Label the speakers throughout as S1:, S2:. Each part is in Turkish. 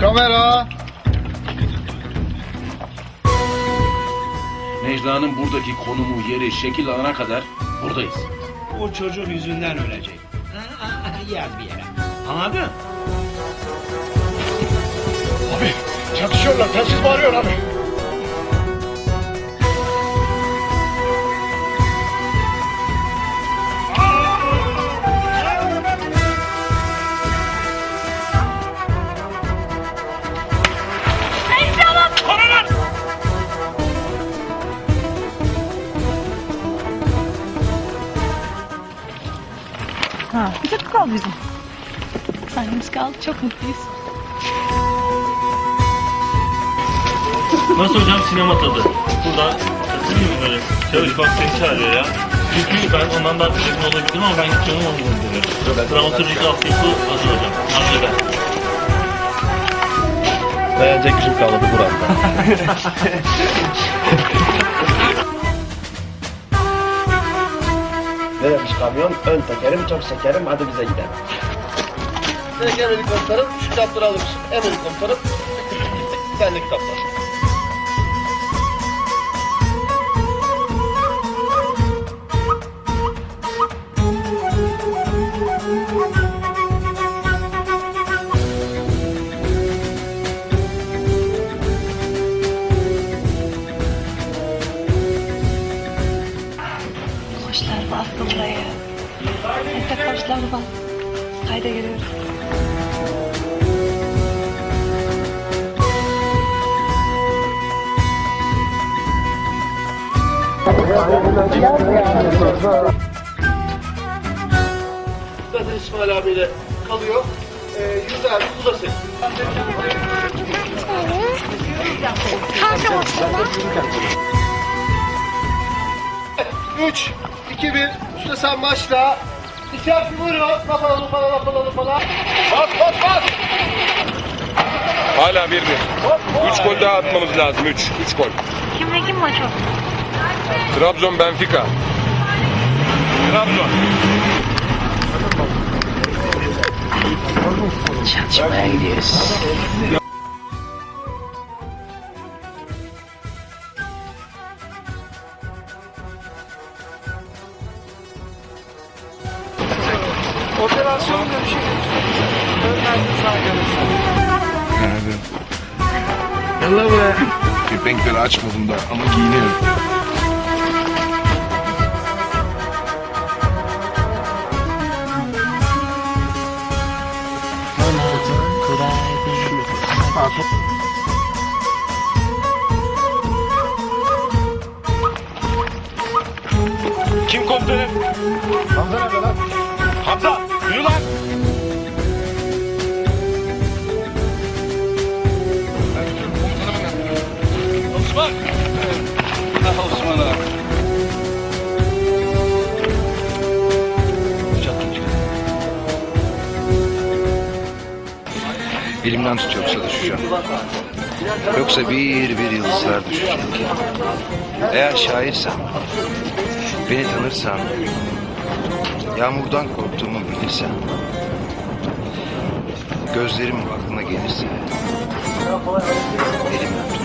S1: Kamera.
S2: Necla'nın buradaki konumu, yeri, şekil alana kadar buradayız.
S3: O çocuk yüzünden ölecek. Yaz bir yere. Anladın?
S1: Abi çatışıyorlar. Telsiz bağırıyor abi.
S4: Ha, bir dakika kaldı bizim. Sahnemiz kaldı. Çok mutluyuz.
S5: Nasıl hocam sinema tadı? Burada katılıyor mu böyle? Çavuş bak seni çağırıyor ya. Çünkü ben ondan daha yakın olabilirim ama ben gideceğim onu diyorum. Dramaturjik altyapı hazır hocam. Hazır ben.
S6: Dayanacak gücüm kalmadı burada.
S7: kamyon? Ön tekerim çok şekerim hadi bize gidelim.
S1: Emir komutanım. Şu kitapları alır mısın? Emir komutanım. Sen de.
S4: Vallahi. Hatta karşılarına bak. Kayda giriyoruz.
S1: Zaten İsmail abiyle kalıyor. Ee, yüz abi bu da senin. Kanka 3, 2, 1 başlasan maçta dışarısı vuruyor. Kafala lupala lupala lupala. Bas bas bas.
S8: Hala 1-1. Üç gol daha atmamız lazım. Üç. Üç gol.
S4: Kimle kim maç o?
S8: Trabzon Benfica. Trabzon.
S3: Çatışmaya gidiyoruz.
S1: Operasyon görüşürüz. Yallah be.
S8: Kepenkleri açmadım da ama giyiniyorum.
S5: Kim Osman!
S8: Osman abi.
S6: Elimden tut yoksa düşeceğim. Yoksa bir bir yıldızlar düşecek. Eğer şairsen, beni tanırsan, yağmurdan korktuğumu bilirsen, gözlerim aklına gelirse, elimden tut,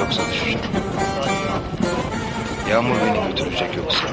S6: yoksa düşeceğim. Yağmur beni götürecek yoksa.